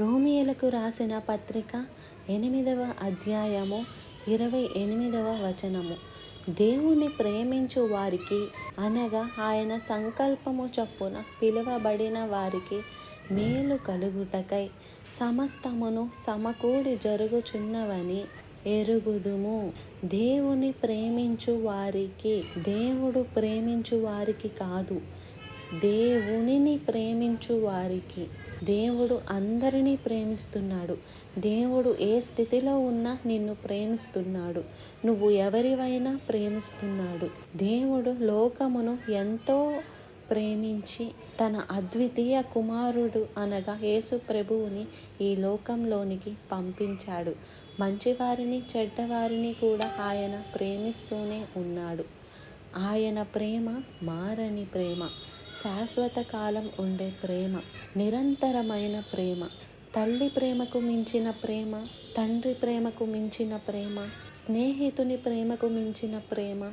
రోమియోలకు రాసిన పత్రిక ఎనిమిదవ అధ్యాయము ఇరవై ఎనిమిదవ వచనము. దేవుని ప్రేమించు వారికి అనగా ఆయన సంకల్పము చొప్పున పిలువబడిన వారికి మేలు కలుగుటకై సమస్తమును సమకూడి జరుగుచున్నవని ఎరుగుదుము. దేవుని ప్రేమించు వారికి దేవుడు ప్రేమించు వారికి కాదు. దేవునిని ప్రేమించు వారికి. దేవుడు అందరినీ ప్రేమిస్తున్నాడు. దేవుడు ఏ స్థితిలో ఉన్నా నిన్ను ప్రేమిస్తున్నాడు. నువ్వు ఎవరివైనా ప్రేమిస్తున్నాడు. దేవుడు లోకమును ఎంతో ప్రేమించి తన అద్వితీయ కుమారుడు అనగా యేసు ప్రభువుని ఈ లోకంలోనికి పంపించాడు. మంచివారిని చెడ్డవారిని కూడా ఆయన ప్రేమిస్తూనే ఉన్నాడు. ఆయన ప్రేమ మారని ప్రేమ. శాశ్వత కాలం ఉండే ప్రేమ నిరంతరమైన ప్రేమ తల్లి ప్రేమకు మించిన ప్రేమ తండ్రి ప్రేమకు మించిన ప్రేమ స్నేహితుని ప్రేమకు మించిన ప్రేమ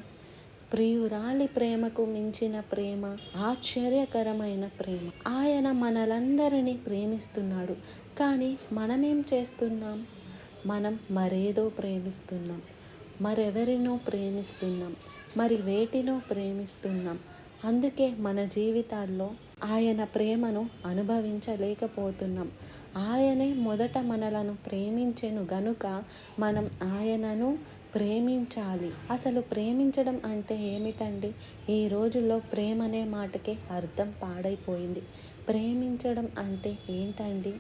ప్రియురాలి ప్రేమకు మించిన ప్రేమ ఆశ్చర్యకరమైన ప్రేమ. ఆయన మనలందరినీ ప్రేమిస్తున్నాడు కానీ మనమేం చేస్తున్నాం? మనం మరేదో ప్రేమిస్తున్నాం మరెవరినో ప్రేమిస్తున్నాం మరి వేటినో ప్రేమిస్తున్నాం అందుకే మన జీవితాల్లో ఆయన ప్రేమను అనుభవించలేకపోతున్నాం. ఆయనే మొదట మనలను ప్రేమించెను గనుక మనం ఆయనను ప్రేమించాలి. అసలు ప్రేమించడం అంటే ఏమిటండి? ఈ రోజుల్లో ప్రేమ అనే మాటకే అర్థం పాడైపోయింది. ప్రేమించడం అంటే ఏంటండి?